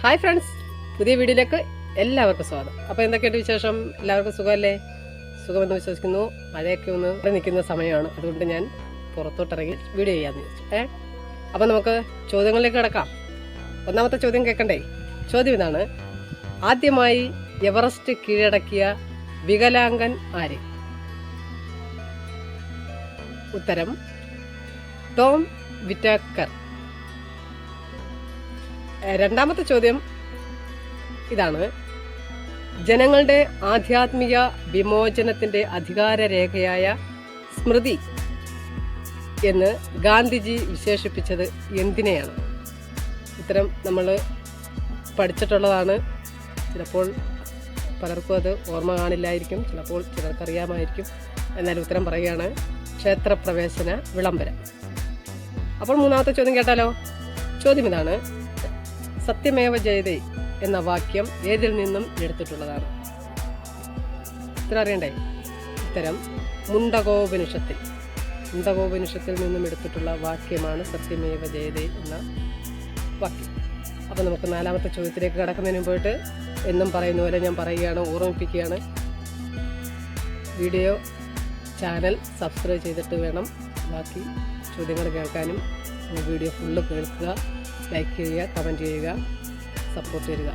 Hi friends പുതിയ വീഡിയോയിലേക്ക് എല്ലാവർക്കും സ്വാഗതം. അപ്പോൾ എന്തൊക്കെയുണ്ട് വിശേഷം? എല്ലാവർക്കും സുഖമല്ലേ? സുഖമെന്ന് വിശ്വസിക്കുന്നു. മഴയൊക്കെ ഒന്ന് ഇവിടെ നിൽക്കുന്ന സമയമാണ്. അതുകൊണ്ട് ഞാൻ പുറത്തോട്ടിറങ്ങി വീഡിയോ ചെയ്യാമെന്ന് വിചാരിച്ചു. ഏ? അപ്പോൾ നമുക്ക് ചോദ്യങ്ങളിലേക്ക് കിടക്കാം. ഒന്നാമത്തെ ചോദ്യം കേൾക്കണ്ടേ? ചോദ്യം ഇതാണ്. ആദ്യമായി എവറസ്റ്റ് കീഴടക്കിയ വികലാംഗൻ ആര്? ഉത്തരം ടോം വിറ്റാക്കർ. രണ്ടാമത്തെ ചോദ്യം ഇതാണ്. ജനങ്ങളുടെ ആധ്യാത്മിക വിമോചനത്തിന്റെ അധികാര രേഖയായ സ്മൃതി എന്ന് ഗാന്ധിജി വിശേഷിപ്പിച്ചത് എന്തിനെയാണ്? ഇത്തരം നമ്മൾ പഠിച്ചിട്ടുള്ളതാണ്. ചിലപ്പോൾ പലർക്കും അത് ഓർമ്മ കാണില്ലായിരിക്കും. ചിലപ്പോൾ ചിലർക്കറിയാമായിരിക്കും. എന്നാലും ഉത്തരം പറയുകയാണ് ക്ഷേത്രപ്രവേശന വിളംബരം. അപ്പോൾ മൂന്നാമത്തെ ചോദ്യം കേട്ടാലോ? ചോദ്യം ഇതാണ്. സത്യമേവ ജയതേ എന്ന വാക്യം ഏതിൽ നിന്നും എടുത്തിട്ടുള്ളതാണ്? ഇത്ര അറിയണ്ടേ? ഉത്തരം മുണ്ടകോപനിഷത്തിൽ. മുണ്ടകോപനിഷത്തിൽ നിന്നും എടുത്തിട്ടുള്ള വാക്യമാണ് സത്യമേവ ജയതേ എന്ന വാക്യം. അപ്പോൾ നമുക്ക് നാലാമത്തെ ചോദ്യത്തിലേക്ക് കടക്കുന്നതിന് മുമ്പായിട്ട് എന്നും പറയുന്ന പോലെ ഞാൻ പറയുകയാണ് ഓർമ്മിപ്പിക്കുകയാണ്. വീഡിയോ ചാനൽ സബ്സ്ക്രൈബ് ചെയ്തിട്ട് വേണം ബാക്കി ചോദ്യങ്ങൾ കേൾക്കാനും. വീഡിയോ ഫുള്ള് കേൾക്കുക. ലൈക്ക് ചെയ്യുക കമന്റ് ചെയ്യുക സപ്പോർട്ട് ചെയ്യുക.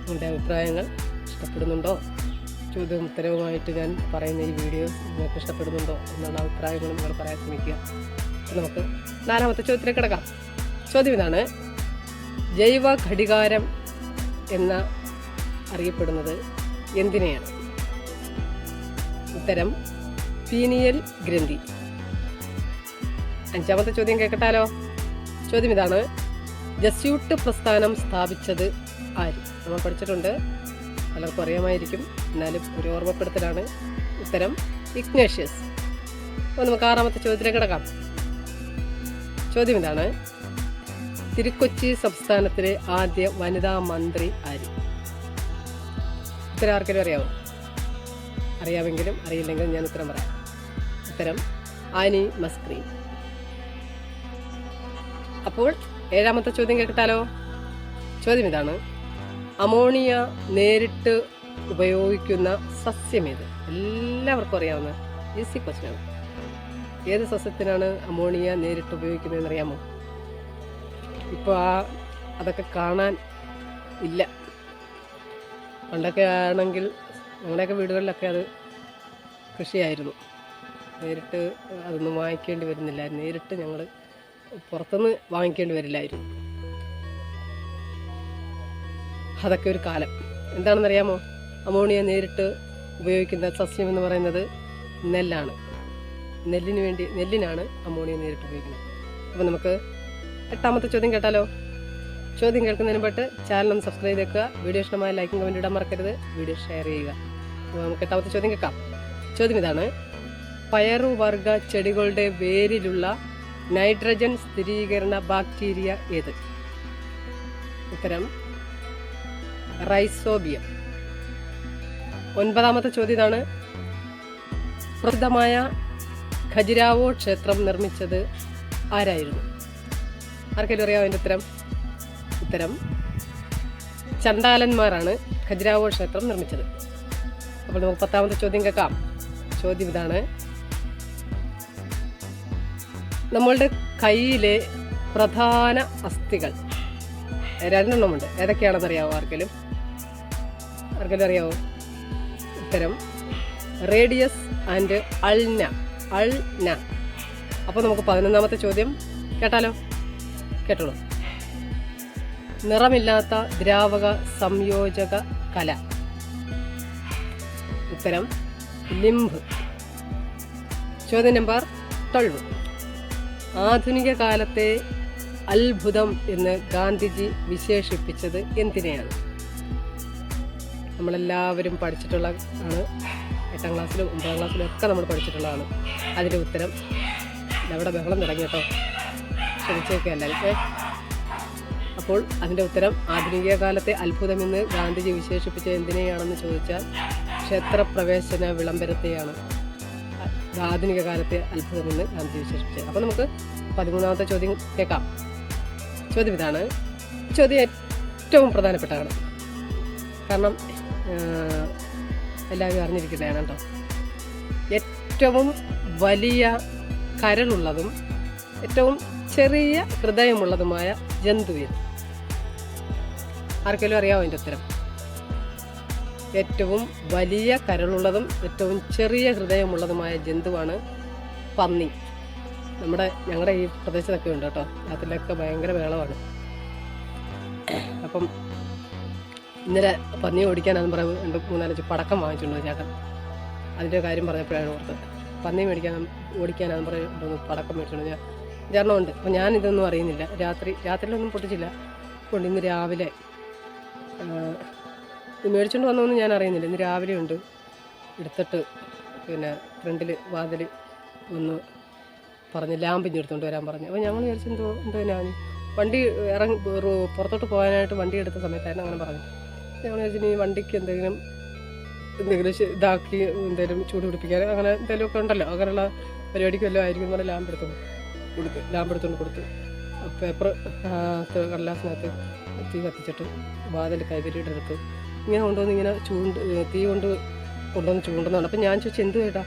നിങ്ങളുടെ അഭിപ്രായങ്ങൾ ഇഷ്ടപ്പെടുന്നുണ്ടോ? ചോദ്യം ഉത്തരവുമായിട്ട് ഞാൻ പറയുന്ന ഈ വീഡിയോ നിങ്ങൾക്ക് ഇഷ്ടപ്പെടുന്നുണ്ടോ എന്നുള്ള അഭിപ്രായങ്ങൾ നിങ്ങൾ പറയാൻ ശ്രമിക്കുക. നമുക്ക് നാലാമത്തെ ചോദ്യത്തിലേക്ക് കിടക്കാം. ചോദ്യം ഇതാണ് ജൈവ ഘടികാരം എന്ന അറിയപ്പെടുന്നത് എന്തിനെയാണ്? ഉത്തരം പീനിയൽ ഗ്രന്ഥി. അഞ്ചാമത്തെ ചോദ്യം കേൾക്കട്ടാലോ? ചോദ്യം ഇതാണ് ജസ്യൂട്ട് പ്രസ്ഥാനം സ്ഥാപിച്ചത് ആര്? നമ്മൾ പഠിച്ചിട്ടുണ്ട്. പലർക്കും അറിയാമായിരിക്കും. എന്നാലും ഒരു ഓർമ്മപ്പെടുത്തലാണ് ഉത്തരം ഇഗ്നേഷ്യസ്. അപ്പോൾ നമുക്ക് ആറാമത്തെ ചോദ്യത്തിലേക്ക് കിടക്കാം. ചോദ്യം ഇതാണ്. തിരുക്കൊച്ചി സംസ്ഥാനത്തിലെ ആദ്യ വനിതാ മന്ത്രി ആര്? ഉത്തരം ആർക്കെങ്കിലും അറിയാമോ അറിയാമെങ്കിലും അറിയില്ലെങ്കിലും ഞാൻ ഉത്തരം പറയാം. ഉത്തരം ആനി മസ്ക്രീൻ. അപ്പോൾ ഏഴാമത്തെ ചോദ്യം കേട്ടാലോ ചോദ്യം ഇതാണ്. അമോണിയ നേരിട്ട് ഉപയോഗിക്കുന്ന സസ്യം ഏത്? എല്ലാവർക്കും അറിയാവുന്ന ഈസി ക്വസ്റ്റിനാണ് ഏത് സസ്യത്തിനാണ് അമോണിയ നേരിട്ട് ഉപയോഗിക്കുന്നതെന്ന് അറിയാമോ ഇപ്പോൾ ആ അതൊക്കെ കാണാൻ ഇല്ല. പണ്ടൊക്കെ ആണെങ്കിൽ ഞങ്ങളുടെയൊക്കെ വീടുകളിലൊക്കെ അത് കൃഷിയായിരുന്നു. നേരിട്ട് അതൊന്നും വാങ്ങിക്കേണ്ടി വരുന്നില്ല. നേരിട്ട് ഞങ്ങൾ പുറത്തുനിന്ന് വാങ്ങിക്കേണ്ടി വരില്ലായിരുന്നു. അതൊക്കെ ഒരു കാലം. എന്താണെന്നറിയാമോ? അമോണിയ നേരിട്ട് ഉപയോഗിക്കുന്ന സസ്യം എന്ന് പറയുന്നത് നെല്ലാണ്. നെല്ലിന് വേണ്ടി നെല്ലിനാണ് അമോണിയ നേരിട്ട് ഉപയോഗിക്കുന്നത്. അപ്പോൾ നമുക്ക് എട്ടാമത്തെ ചോദ്യം കേട്ടാലോ? ചോദ്യം കേൾക്കുന്നതിന് പെട്ട് ചാനൽ ഒന്ന് സബ്സ്ക്രൈബ് ചെയ്യുക വീഡിയോ ഇഷ്ടമായ ലൈക്കും കമന്റ് ഇടാൻ മറക്കരുത്. വീഡിയോ ഷെയർ ചെയ്യുക. അപ്പോൾ നമുക്ക് എട്ടാമത്തെ ചോദ്യം കേൾക്കാം. ചോദ്യം ഇതാണ്. പയറുവർഗ ചെടികളുടെ വേരിലുള്ള നൈട്രജൻ സ്ഥിരീകരണ ബാക്ടീരിയ ഏത്? ഉത്തരം റൈസോബിയം. ഒൻപതാമത്തെ ഇതാണ്. പ്രസിദ്ധമായ ഖജുരാവോ ക്ഷേത്രം നിർമ്മിച്ചത് ആരായിരുന്നു? ആർക്കെങ്കിലും അറിയാമോ അതിന്റെ ഉത്തരം? ഉത്തരം ചണ്ടാലന്മാരാണ് ഖജുരാവോ ക്ഷേത്രം നിർമ്മിച്ചത്. അപ്പോൾ നമുക്ക് പത്താമത്തെ ചോദ്യം കേൾക്കാം. ചോദ്യം ഇതാണ്. നമ്മളുടെ കയ്യിലെ പ്രധാന അസ്ഥികൾ. രണ്ടെണ്ണമുണ്ട്. ഏതൊക്കെയാണെന്ന് അറിയാവോ ആർക്കെങ്കിലും? ആർക്കെങ്കിലും അറിയാവോ? ഉത്തരം റേഡിയസ് ആൻഡ് അൾന. അൾന. അപ്പോൾ നമുക്ക് പതിനൊന്നാമത്തെ ചോദ്യം കേട്ടാലോ? കേട്ടോളൂ. നിറമില്ലാത്ത ദ്രാവക സംയോജക കല. ഉത്തരം ലിംബ്. ചോദ്യ നമ്പർ ട്വൽവ്. ആധുനിക കാലത്തെ അത്ഭുതം എന്ന് ഗാന്ധിജി വിശേഷിപ്പിച്ചത് എന്തിനെയാണ്? നമ്മളെല്ലാവരും പഠിച്ചിട്ടുള്ള ആണ്. എട്ടാം ക്ലാസ്സിലും ഒമ്പതാം ക്ലാസ്സിലും ഒക്കെ നമ്മൾ പഠിച്ചിട്ടുള്ളതാണ്. അതിന്റെ ഉത്തരം അവിടെ ബഹളം തുടങ്ങി കേട്ടോ. ക്ഷമിച്ചൊക്കെ അല്ലേ അപ്പോൾ അതിന്റെ ഉത്തരം ആധുനിക കാലത്തെ അത്ഭുതമെന്ന് ഗാന്ധിജി വിശേഷിപ്പിച്ചത് എന്തിനെയാണെന്ന് ചോദിച്ചാൽ ക്ഷേത്രപ്രവേശന വിളംബരത്തെയാണ്. ആധുനിക കാലത്തെ അത്ഭുതമെന്ന് ഗാന്ധി വിശേഷിപ്പിച്ചത് അപ്പോൾ നമുക്ക് പതിമൂന്നാമത്തെ ചോദ്യം കേൾക്കാം. ചോദ്യം ഇതാണ്. ചോദ്യം ഏറ്റവും പ്രധാനപ്പെട്ടതാണ്. കാരണം എല്ലാവരും അറിഞ്ഞിരിക്കുന്നതാണ് കേട്ടോ. ഏറ്റവും വലിയ കരളുള്ളതും ഏറ്റവും ചെറിയ ഹൃദയമുള്ളതുമായ ജന്തു ഏത് ആർക്കെങ്കിലും അറിയാമോ അതിന്റെ ഉത്തരം? ഏറ്റവും വലിയ കരളുള്ളതും ഏറ്റവും ചെറിയ ഹൃദയമുള്ളതുമായ ജന്തുവാണ് പന്നി. നമ്മുടെ ഞങ്ങളുടെ ഈ പ്രദേശത്തൊക്കെ ഉണ്ട് കേട്ടോ. അതിലൊക്കെ ഭയങ്കര വേളമാണ് അപ്പം ഇന്നലെ പന്നി ഓടിക്കാനാന്ന് പറയുമ്പോൾ രണ്ട് മൂന്നാലഞ്ച് പടക്കം വാങ്ങിച്ചിട്ടുണ്ട് ചേട്ടൻ. അതിന്റെ കാര്യം പറഞ്ഞപ്പോഴാണ് ഓർത്തത്. പന്നി മേടിക്കാൻ ഓടിക്കാനാന്ന് പറയുമ്പോൾ പടക്കം മേടിച്ചിട്ടുണ്ട് ഞാൻ. ചേട്ടനുണ്ട് അപ്പം ഞാൻ ഇതൊന്നും അറിയുന്നില്ല. രാത്രി രാത്രിയിലൊന്നും പൊട്ടിച്ചില്ല. കൊണ്ട് ഇന്ന് രാവിലെ ഇത് മേടിച്ചുകൊണ്ട് വന്നതൊന്നും ഞാൻ അറിയുന്നില്ല. ഇന്ന് രാവിലെ ഉണ്ട്. എടുത്തിട്ട് പിന്നെ ഫ്രണ്ടിൽ വാതിൽ ഒന്ന് പറഞ്ഞ് ലാമ്പിഞ്ഞ് എടുത്തുകൊണ്ട് വരാൻ പറഞ്ഞു. അപ്പോൾ ഞങ്ങൾ വിചാരിച്ചു എന്തോ എന്തോ ഞാൻ വണ്ടി ഇറങ്ങി പുറത്തോട്ട് പോകാനായിട്ട് വണ്ടി എടുത്ത സമയത്തായിരുന്നു അങ്ങനെ പറഞ്ഞു. ഞങ്ങൾ വിചാരിച്ചു ഇനി വണ്ടിക്ക് എന്തെങ്കിലും എന്തെങ്കിലും ഇതാക്കി എന്തെങ്കിലും ചൂട് പിടിപ്പിക്കാൻ അങ്ങനെ എന്തെങ്കിലുമൊക്കെ ഉണ്ടല്ലോ. അങ്ങനെയുള്ള പരിപാടിക്ക് വല്ലതും ആയിരിക്കും പറഞ്ഞ് ലാമ്പ് എടുത്തോണ്ട് കൊടുത്ത്. ലാമ്പ് എടുത്തോണ്ട് കൊടുത്ത്. പേപ്പർ കടലാസിനകത്ത് തീ കത്തിച്ചിട്ട് വാതിൽ കൈവരിയുടെ അടുത്ത് ഇങ്ങനെ കൊണ്ടുവന്ന് ഇങ്ങനെ ചൂണ്ട് തീ കൊണ്ട് കൊണ്ടുവന്ന് ചൂണ്ടുന്നതാണ്. അപ്പം ഞാൻ ചോദിച്ചു എന്ത് കേട്ടാ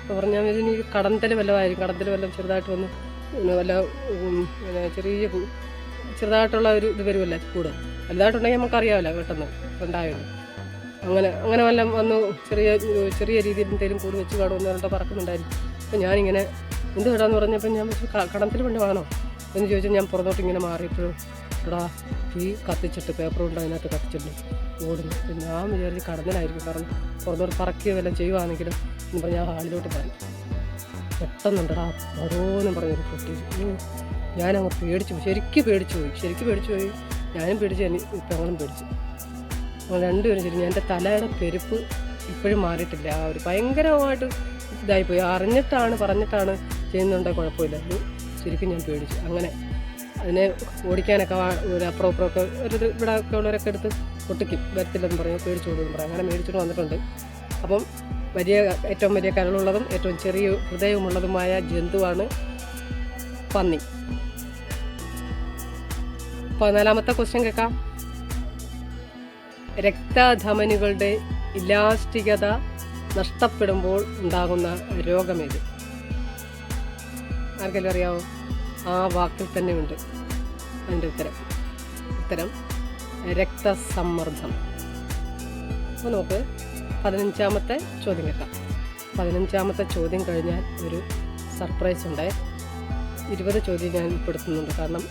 അപ്പോൾ പറഞ്ഞാൽ ഇനി കടന്തൽ വല്ലതായിരിക്കും കടന്തൽ വല്ലതും ചെറുതായിട്ട് വന്ന് വല്ല ചെറിയ ചെറുതായിട്ടുള്ള ഒരു ഇത് വരുമല്ല കൂട് വലുതായിട്ടുണ്ടെങ്കിൽ നമുക്കറിയാമല്ലോ പെട്ടെന്ന് ഉണ്ടായുള്ളൂ അങ്ങനെ അങ്ങനെ വല്ല വന്ന് ചെറിയ ചെറിയ രീതിയിൽ എന്തെങ്കിലും കൂട് വെച്ച് കാണുമെന്ന് പറഞ്ഞിട്ട് പറക്കുന്നുണ്ടായിരുന്നു. അപ്പം ഞാനിങ്ങനെ എന്ത് കേടാന്ന് പറഞ്ഞപ്പോൾ ഞാൻ കടത്തിൽ കടത്തിൽ വേണോ എന്ന് ചോദിച്ചാൽ ഞാൻ പുറത്തോട്ട് ഇങ്ങനെ മാറിയപ്പോഴും എടാ ഈ കത്തിച്ചിട്ട് പേപ്പർ കൊണ്ട് അതിനകത്ത് കത്തിച്ചിട്ട് ഓടുന്നു. ഞാൻ വിചാരിച്ച് കടന്നിലായിരിക്കും. കാരണം പുറത്തോട്ട് പറക്കുകയോ വല്ലതും ചെയ്യുവാണെങ്കിലും എന്ന് പറഞ്ഞ് ആ ഹാളിലോട്ട് പറഞ്ഞു പെട്ടെന്നുണ്ടടാ. ഓരോന്നും പറഞ്ഞൊരു പൊട്ടി ഉം. ഞാനങ്ങ് പേടിച്ചു പോയി. ശരിക്കും പേടിച്ചു പോയി. ശരിക്കും പേടിച്ചു പോയി. ഞാനും പേടിച്ചു. എനിക്ക് പെങ്ങളും പേടിച്ചു. ഞങ്ങൾ രണ്ടുപേരും ശരി. എന്റെ തലയുടെ പെരുപ്പ് ഇപ്പോഴും മാറിയിട്ടില്ല. ആ ഒരു ഭയങ്കരമായിട്ട് ഇതായിപ്പോയി. അറിഞ്ഞിട്ടാണ് പറഞ്ഞിട്ടാണ് ചെയ്യുന്നുണ്ടെങ്കിൽ കുഴപ്പമില്ല. ശരിക്കും ഞാൻ പേടിച്ചു. അങ്ങനെ അതിനെ ഓടിക്കാനൊക്കെ ഒരു അപ്പുറം ഒരു ഇവിടെ ഒക്കെ ഉള്ളവരൊക്കെ എടുത്ത് പൊട്ടിക്കും വരത്തില്ലെന്ന് പറയും പേടിച്ചു കൊടുക്കും പറയും. അങ്ങനെ മേടിച്ചിട്ട് വന്നിട്ടുണ്ട്. അപ്പം വലിയ ഏറ്റവും വലിയ കരളുള്ളതും ഏറ്റവും ചെറിയ ഹൃദയമുള്ളതുമായ ജന്തുവാണ് പന്നി. പതിനാലാമത്തെ ക്വസ്റ്റ്യൻ കേൾക്കാം. രക്തധമനികളുടെ ഇലാസ്റ്റികത നഷ്ടപ്പെടുമ്പോൾ ഉണ്ടാകുന്ന രോഗമേത്? ആർക്കെല്ലാം അറിയാവോ? ആ വാക്കിൽ തന്നെ ഉണ്ട് അതിന്റെ ഉത്തരം. ഉത്തരം രക്തസമ്മർദ്ദം. അപ്പോൾ നമുക്ക് പതിനഞ്ചാമത്തെ ചോദ്യം കേൾക്കാം. പതിനഞ്ചാമത്തെ ചോദ്യം കഴിഞ്ഞാൽ ഒരു സർപ്രൈസ് ഉണ്ട്. ഇരുപത് ചോദ്യം ഞാൻ ഉൾപ്പെടുത്തുന്നുണ്ട്. കാരണം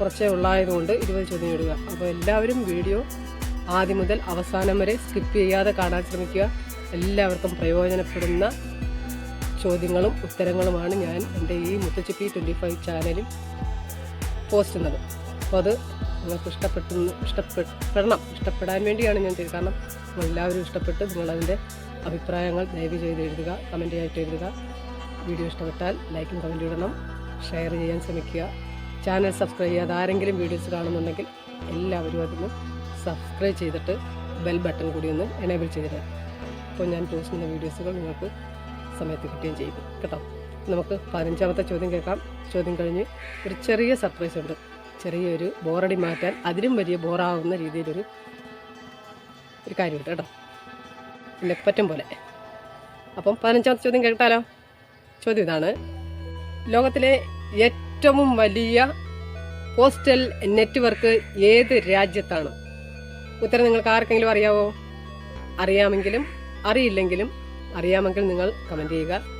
കുറച്ചേ ഉള്ളായതുകൊണ്ട് ഇരുപത് ചോദ്യം ഇടുക. അപ്പോൾ എല്ലാവരും വീഡിയോ ആദ്യം മുതൽ അവസാനം വരെ സ്കിപ്പ് ചെയ്യാതെ കാണാൻ ശ്രമിക്കുക. എല്ലാവർക്കും പ്രയോജനപ്പെടുന്ന ചോദ്യങ്ങളും ഉത്തരങ്ങളുമാണ് ഞാൻ എന്റെ ഈ മുത്തച്ചിപ്പി ട്വന്റി ഫൈവ് ചാനലിൽ പോസ്റ്റ് ഉള്ളത് അപ്പോൾ അത് നിങ്ങൾക്ക് ഇഷ്ടപ്പെട്ടു ഇഷ്ടപ്പെടണം ഇഷ്ടപ്പെടാൻ വേണ്ടിയാണ് ഞാൻ ചെയ്തത്. കാരണം നിങ്ങളെല്ലാവരും ഇഷ്ടപ്പെട്ട് നിങ്ങളതിന്റെ അഭിപ്രായങ്ങൾ ദയവ് ചെയ്ത് എഴുതുക കമന്റ് ആയിട്ട് എഴുതുക. വീഡിയോ ഇഷ്ടപ്പെട്ടാൽ ലൈക്കും കമന്റ് ഇടണം. ഷെയർ ചെയ്യാൻ ശ്രമിക്കുക. ചാനൽ സബ്സ്ക്രൈബ് ചെയ്യാതെ ആരെങ്കിലും വീഡിയോസ് കാണുന്നുണ്ടെങ്കിൽ എല്ലാവരും അതിന് സബ്സ്ക്രൈബ് ചെയ്തിട്ട് ബെൽ ബട്ടൺ കൂടി ഒന്ന് എനേബിൾ ചെയ്തിടുക അപ്പോൾ ഞാൻ പോസ്റ്റ് ചെയ്യുന്ന വീഡിയോസുകൾ നിങ്ങൾക്ക് സമയത്ത് കിട്ടുകയും ചെയ്യും. കേട്ടോ? നമുക്ക് പതിനഞ്ചാമത്തെ ചോദ്യം കേൾക്കാം. ചോദ്യം കഴിഞ്ഞ് ഒരു ചെറിയ സർപ്രൈസ് ഉണ്ട്. ചെറിയൊരു ബോറടി മാറ്റാൻ അതിലും വലിയ ബോറാവുന്ന രീതിയിലൊരു ഒരു കാര്യമുണ്ട് കേട്ടോ. പിന്നെ പറ്റും പോലെ. അപ്പം പതിനഞ്ചാമത്തെ ചോദ്യം കേട്ടാലോ? ചോദ്യം ഇതാണ്. ലോകത്തിലെ ഏറ്റവും വലിയ പോസ്റ്റൽ നെറ്റ്വർക്ക് ഏത് രാജ്യത്താണ്? ഉത്തരം നിങ്ങൾക്ക് ആർക്കെങ്കിലും അറിയാവോ? അറിയാമെങ്കിലും അറിയില്ലെങ്കിലും അറിയാമെങ്കിൽ നിങ്ങൾ കമന്റ് ചെയ്യുക.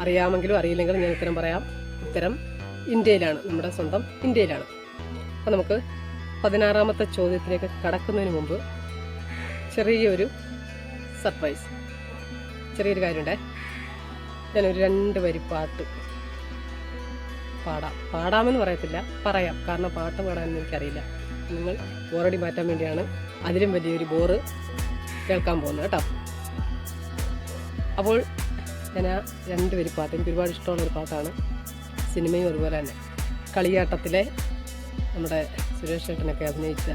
അറിയാമെങ്കിലും അറിയില്ലെങ്കിലും ഞാൻ ഉത്തരം പറയാം. ഉത്തരം ഇന്ത്യയിലാണ്. നമ്മുടെ സ്വന്തം ഇന്ത്യയിലാണ്. അപ്പോൾ നമുക്ക് പതിനാറാമത്തെ ചോദ്യത്തിലേക്ക് കടക്കുന്നതിന് മുമ്പ് ചെറിയൊരു സർപ്രൈസ് ചെറിയൊരു കാര്യമുണ്ടേ. ഞാനൊരു രണ്ട് വരി പാട്ട് പാടാം. പാടാമെന്ന് പറയത്തില്ല. പറയാം. കാരണം പാട്ട് പാടാമെന്ന് എനിക്കറിയില്ല. നിങ്ങൾ ബോറടി മാറ്റാൻ വേണ്ടിയാണ് അതിലും വലിയൊരു ബോറ് കേൾക്കാൻ പോകുന്നത് കേട്ടോ. അപ്പോൾ ഞാൻ ആ രണ്ട് വരി പാട്ട്. എനിക്ക് ഒരുപാട് ഇഷ്ടമുള്ള ഒരു പാട്ടാണ്. സിനിമയും അതുപോലെ തന്നെ. കളിയാട്ടത്തിലെ നമ്മുടെ സുരേഷ് ചേട്ടനൊക്കെ അഭിനയിച്ച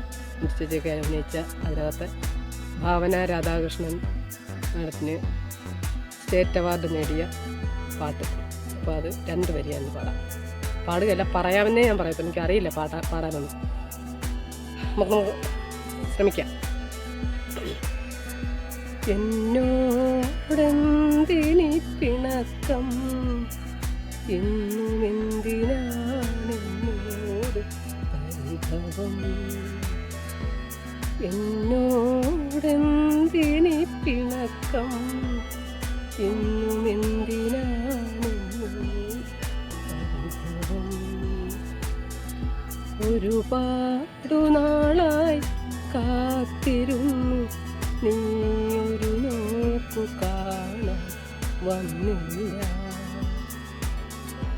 ചേച്ചിയൊക്കെ അഭിനയിച്ച അതിനകത്ത് ഭാവന രാധാകൃഷ്ണൻ മാഡത്തിന് സ്റ്റേറ്റ് അവാർഡ് നേടിയ പാട്ട്. അപ്പോൾ അത് രണ്ട് വരിയാണ് പാടാം പാടുകയല്ല പറയാമെന്നേ ഞാൻ പറയത്തുള്ളൂ. എനിക്ക് എനിക്കറിയില്ല പാടാ പാടാനൊന്നും. നമുക്ക് ശ്രമിക്കാം. ശ്രമിക്കാം എന്നോടെന്തിനി പിണക്കം എന്നും എന്തിനാണെന്നോട് പരിഭവം? എന്നോടെന്തിനി പിണക്കം എന്നും എന്തിനാണെന്നോട് പരിഭവം? ഒരുപാടു നാളായി കാത്തിരുന്നു നീ ഒരു നോക്കു കാണാൻ വന്നില്ല.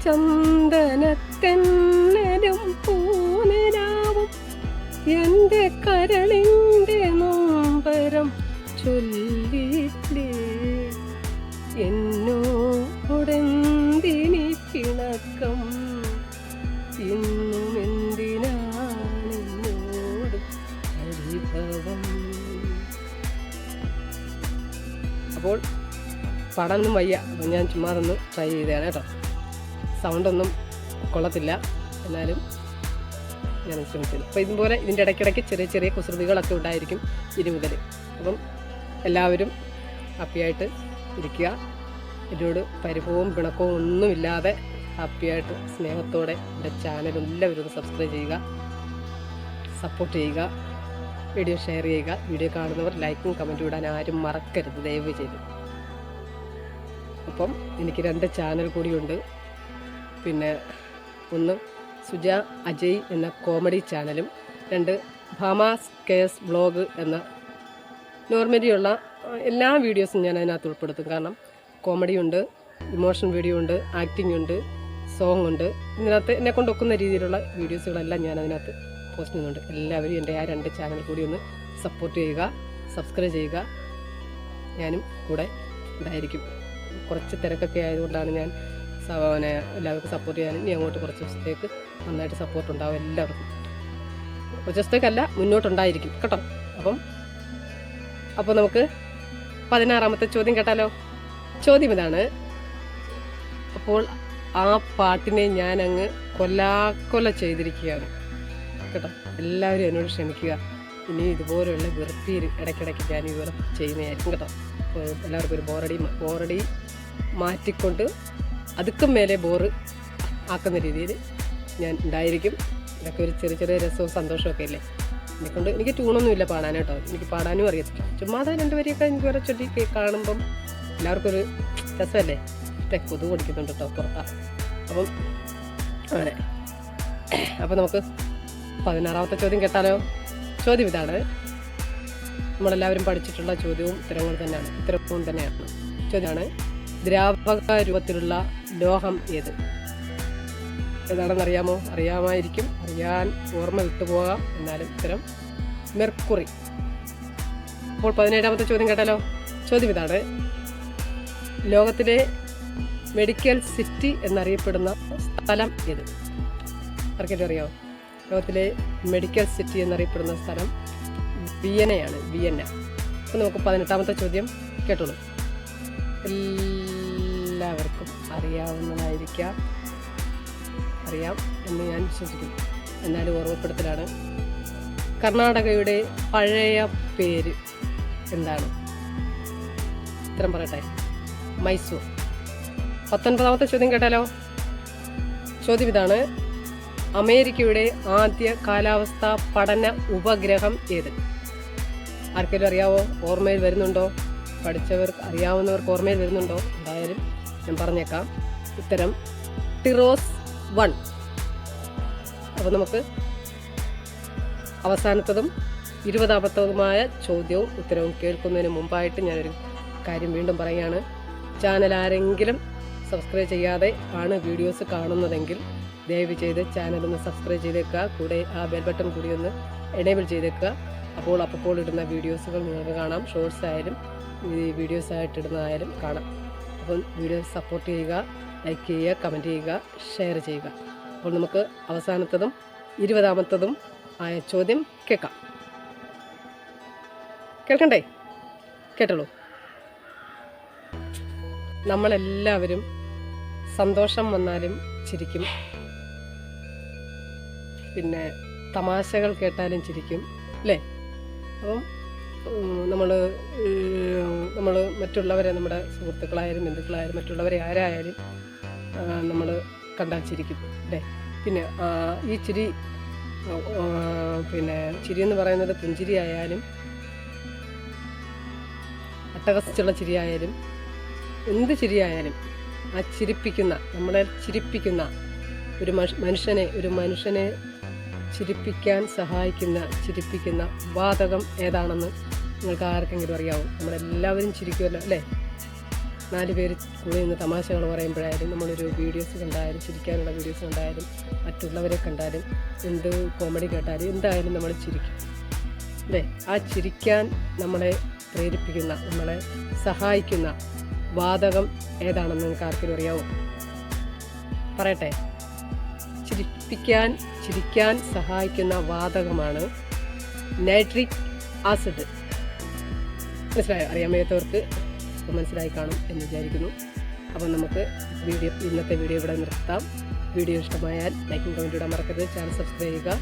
ചന്ദനത്തെന്നരും പൂനരാവും എന്റെ കരളിന്റെ നോമ്പരം ചൊല്ലിയില്ലേ അപ്പോൾ പാടാനൊന്നും വയ്യ. അപ്പോൾ ഞാൻ ചുമ്മാ അതൊന്ന് ട്രൈ ചെയ്തതാണ് കേട്ടോ. സൗണ്ടൊന്നും കൊള്ളത്തില്ല. എന്നാലും ഞാൻ ശ്രമിച്ചത് അപ്പോൾ ഇതുപോലെ ഇതിന്റെ ഇടയ്ക്കിടയ്ക്ക് ചെറിയ ചെറിയ കുസൃതികളൊക്കെ ഉണ്ടായിരിക്കും ഇനി മുതൽ. അപ്പം എല്ലാവരും ഹാപ്പിയായിട്ട് ഇരിക്കുക. എന്നോട് പരിഭവവും പിണക്കവും ഒന്നുമില്ലാതെ ഹാപ്പിയായിട്ട് സ്നേഹത്തോടെ എന്റെ ചാനൽ എല്ലാവരും സബ്സ്ക്രൈബ് ചെയ്യുക. സപ്പോർട്ട് ചെയ്യുക. വീഡിയോ ഷെയർ ചെയ്യുക. വീഡിയോ കാണുന്നവർ ലൈക്കും കമന്റും ഇടാൻ ആരും മറക്കരുത്. ദയവ് ചെയ്ത് അപ്പം എനിക്ക് രണ്ട് ചാനൽ കൂടിയുണ്ട്. പിന്നെ ഒന്ന് സുജ അജയ് എന്ന കോമഡി ചാനലും രണ്ട് ഭാമാസ് കേസ് ബ്ലോഗ് എന്ന നോർമലിയുള്ള എല്ലാ വീഡിയോസും ഞാൻ അതിനകത്ത് ഉൾപ്പെടുത്തും. കാരണം കോമഡി ഉണ്ട് ഇമോഷൻ വീഡിയോ ഉണ്ട് ആക്ടിംഗ് ഉണ്ട് സോങ് ഉണ്ട്. ഇതിനകത്ത് എന്നെ കൊണ്ടൊക്കുന്ന രീതിയിലുള്ള വീഡിയോസുകളെല്ലാം ഞാൻ അതിനകത്ത് പോസ്റ്റ് ചെയ്യുന്നുണ്ട്. എല്ലാവരും എന്റെ ആ രണ്ട് ചാനൽ കൂടി ഒന്ന് സപ്പോർട്ട് ചെയ്യുക സബ്സ്ക്രൈബ് ചെയ്യുക. ഞാനും കൂടെ ഉണ്ടായിരിക്കും കുറച്ച് തിരക്കൊക്കെ ആയതുകൊണ്ടാണ് ഞാൻ പിന്നെ എല്ലാവർക്കും സപ്പോർട്ട് ചെയ്യാനും ഇനി അങ്ങോട്ട് കുറച്ച് ദിവസത്തേക്ക് നന്നായിട്ട് സപ്പോർട്ട് ഉണ്ടാവും എല്ലാവർക്കും. കുറച്ച് ദിവസത്തേക്കല്ല മുന്നോട്ടുണ്ടായിരിക്കും കേട്ടോ. അപ്പം അപ്പോൾ നമുക്ക് പതിനാറാമത്തെ ചോദ്യം കേട്ടാലോ? ചോദ്യം ഇതാണ്. അപ്പോൾ ആ പാട്ടിനെ ഞാൻ അങ്ങ് കൊല്ലാക്കൊല ചെയ്തിരിക്കുകയാണ്. കേട്ടോ എല്ലാവരും എന്നോട് ക്ഷമിക്കുക. ഇനി ഇതുപോലെയുള്ള വെറുപ്പി ഇടയ്ക്കിടയ്ക്ക് ഞാൻ ഇതുപോലെ ചെയ്യുന്നതായിരിക്കും കേട്ടോ. എല്ലാവർക്കും ഒരു ബോറടി ബോറടി മാറ്റിക്കൊണ്ട് അതുക്കും മേലെ ബോറ് ആക്കുന്ന രീതിയിൽ ഞാൻ ഉണ്ടായിരിക്കും. ഇതൊക്കെ ഒരു ചെറിയ ചെറിയ രസവും സന്തോഷമൊക്കെ ഇല്ലേ എന്നെക്കൊണ്ട് എനിക്ക് ട്യൂണൊന്നും ഇല്ല പാടാൻ കേട്ടോ. എനിക്ക് പാടാനും അറിയത്തില്ല. ചുമ്മാതെ വരെയൊക്കെ എനിക്ക് വേറെ ചൊല്ലി കാണുമ്പം എല്ലാവർക്കും ഒരു രസമല്ലേ? ഇഷ്ടേ കൊതു കൊടുക്കുന്നുണ്ട് കേട്ടോ പുറത്താ. അപ്പം അങ്ങനെ. അപ്പം നമുക്ക് പതിനാറാമത്തെ ചോദ്യം കേട്ടാലോ? ചോദ്യം ഇതാണ്. നമ്മളെല്ലാവരും പഠിച്ചിട്ടുള്ള ചോദ്യവും ഉത്തരങ്ങൾ തന്നെയാണ്. ഉത്തരവും തന്നെയാണ്. ചോദ്യമാണ് ദ്രാവക രൂപത്തിലുള്ള ലോഹം ഏത്? ഏതാണെന്ന് അറിയാമോ അറിയാമായിരിക്കും. അറിയാൻ ഓർമ്മ വിട്ടുപോകാം എന്നാലും ഉത്തരം മെർക്കുറി. അപ്പോൾ പതിനേഴാമത്തെ ചോദ്യം കേട്ടാലോ? ചോദ്യം ഇതാണ്. ലോകത്തിലെ മെഡിക്കൽ സിറ്റി എന്നറിയപ്പെടുന്ന സ്ഥലം ഏത്? ആർക്കെങ്കിലും അറിയാമോ ലോകത്തിലെ മെഡിക്കൽ സിറ്റി എന്നറിയപ്പെടുന്ന സ്ഥലം വിയനയാണ് വിയന്ന അപ്പോൾ നമുക്ക് പതിനെട്ടാമത്തെ ചോദ്യം കേട്ടോളൂ. എല്ലാവർക്കും അറിയാവുന്നതായിരിക്കാം. അറിയാം എന്ന് ഞാൻ വിശ്വസിക്കുന്നു. എന്നാലും ഓർമ്മപ്പെടുത്തലാണ്. കർണാടകയുടെ പഴയ പേര് എന്താണ്? ഉത്തരം പറയട്ടെ. മൈസൂർ. പത്തൊൻപതാമത്തെ ചോദ്യം കേട്ടാലോ? ചോദ്യം ഇതാണ്. അമേരിക്കയുടെ ആദ്യ കാലാവസ്ഥാ പഠന ഉപഗ്രഹം ഏത്? ആർക്കെങ്കിലും അറിയാവോ? ഓർമ്മയിൽ വരുന്നുണ്ടോ? പഠിച്ചവർക്ക് അറിയാവുന്നവർക്ക് ഓർമ്മയിൽ വരുന്നുണ്ടോ? എന്തായാലും ഞാൻ പറഞ്ഞേക്കാം. ഉത്തരം ടിറോസ് വൺ. അപ്പോൾ നമുക്ക് അവസാനത്തതും ഇരുപതാമത്തതുമായ ചോദ്യവും ഉത്തരവും കേൾക്കുന്നതിന് മുമ്പായിട്ട് ഞാനൊരു കാര്യം വീണ്ടും പറയുകയാണ്. ചാനൽ ആരെങ്കിലും സബ്സ്ക്രൈബ് ചെയ്യാതെ ആണ് വീഡിയോസ് കാണുന്നതെങ്കിൽ ദയവ് ചെയ്ത് ചാനൽ ഒന്ന് സബ്സ്ക്രൈബ് ചെയ്തേക്കുക. കൂടെ ആ ബെൽ ബട്ടൺ കൂടി ഒന്ന് എനേബിൾ ചെയ്തേക്കുക. അപ്പോൾ അപ്പോൾ ഇടുന്ന വീഡിയോസുകൾ നിങ്ങൾക്ക് കാണാം. ഷോർട്സ് ആയാലും ഈ വീഡിയോസ് ആയിട്ട് ഇടുന്നതായാലും കാണാം. അപ്പോൾ വീഡിയോ സപ്പോർട്ട് ചെയ്യുക ലൈക്ക് ചെയ്യുക കമന്റ് ചെയ്യുക ഷെയർ ചെയ്യുക. അപ്പോൾ നമുക്ക് അവസാനത്തതും ഇരുപതാമത്തതും ആയ ചോദ്യം കേൾക്കാം. കേൾക്കണ്ടേ? കേട്ടോളൂ. നമ്മളെല്ലാവരും സന്തോഷം വന്നാലും ചിരിക്കും. പിന്നെ തമാശകൾ കേട്ടാലും ചിരിക്കും അല്ലേ? അപ്പം നമ്മൾ നമ്മൾ മറ്റുള്ളവരെ നമ്മുടെ സുഹൃത്തുക്കളായാലും ബന്ധുക്കളായാലും മറ്റുള്ളവരെ ആരായാലും നമ്മൾ കണ്ടാൽ ചിരിക്കും അല്ലേ? പിന്നെ ഈ ചിരി പിന്നെ ചിരി എന്ന് പറയുന്നത് പുഞ്ചിരി ആയാലും അട്ടഹസിച്ചുള്ള ചിരിയായാലും എന്ത് ചിരിയായാലും ആ ചിരിപ്പിക്കുന്ന നമ്മളെ ചിരിപ്പിക്കുന്ന ഒരു മനുഷ്യനെ ഒരു മനുഷ്യനെ ചിരിപ്പിക്കാൻ സഹായിക്കുന്ന ചിരിപ്പിക്കുന്ന വാതകം ഏതാണെന്ന് നിങ്ങൾക്ക് ആർക്കെങ്കിലും അറിയാവും? നമ്മളെല്ലാവരും ചിരിക്കുമല്ലോ അല്ലേ? നാല് പേര് കൂടി നിന്ന് തമാശകൾ പറയുമ്പോഴായാലും നമ്മളൊരു വീഡിയോസ് കണ്ടായാലും ചിരിക്കാനുള്ള വീഡിയോസ് കണ്ടായാലും മറ്റുള്ളവരെ കണ്ടാലും എന്ത് കോമഡി കേട്ടാലും എന്തായാലും നമ്മൾ ചിരിക്കും അല്ലേ? ആ ചിരിക്കാൻ നമ്മളെ പ്രേരിപ്പിക്കുന്ന നമ്മളെ സഹായിക്കുന്ന വാതകം ഏതാണെന്ന് നിങ്ങൾക്ക് ആർക്കെങ്കിലും അറിയാവോ? പറയട്ടെ. ചിരിപ്പിക്കാൻ ചിരിക്കാൻ സഹായിക്കുന്ന വാതകമാണ് നൈട്രിക് ആസിഡ്. മനസ്സിലായോ? അറിയാൻ വയ്യാത്തവർക്ക് മനസ്സിലായി കാണും എന്ന് വിചാരിക്കുന്നു. അപ്പോൾ നമുക്ക് വീഡിയോ ഇന്നത്തെ വീഡിയോ ഇവിടെ നിർത്താം. വീഡിയോ ഇഷ്ടമായാൽ ലൈക്കും കമന്റ് ഇടാൻ മറക്കരുത്. ചാനൽ സബ്സ്ക്രൈബ് ചെയ്യുക.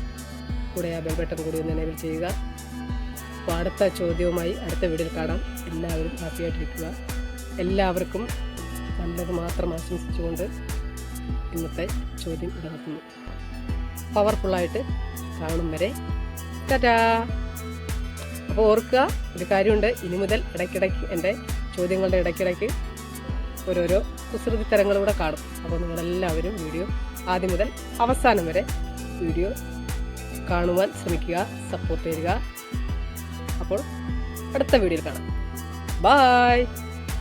കൂടെ ആ ബെൽ ബട്ടൺ കൂടി ഒന്ന് എനേബിൾ ചെയ്യുക. അപ്പോൾ അടുത്ത ചോദ്യവുമായി അടുത്ത വീഡിയോയിൽ കാണാം. എല്ലാവരും ഹാപ്പിയായിട്ടിരിക്കുക എല്ലാവർക്കും നല്ലത് മാത്രം ആശംസിച്ചുകൊണ്ട് ഇന്നത്തെ ചോദ്യം ഇവിടെ പവർഫുള്ളായിട്ട് കാണും വരെ. ടാറ്റാ! അപ്പോൾ ഓർക്കുക ഒരു കാര്യമുണ്ട്. ഇനി മുതൽ ഇടയ്ക്കിടയ്ക്ക് എന്റെ ചോദ്യങ്ങളുടെ ഇടയ്ക്കിടയ്ക്ക് ഓരോരോ കുസൃതി തരങ്ങളിലൂടെ കാണും. അപ്പോൾ നിങ്ങളെല്ലാവരും വീഡിയോ ആദ്യം മുതൽ അവസാനം വരെ വീഡിയോ കാണുവാൻ ശ്രമിക്കുക സപ്പോർട്ട് ചെയ്യുക അപ്പോൾ അടുത്ത വീഡിയോയിൽ കാണാം. ബായ്!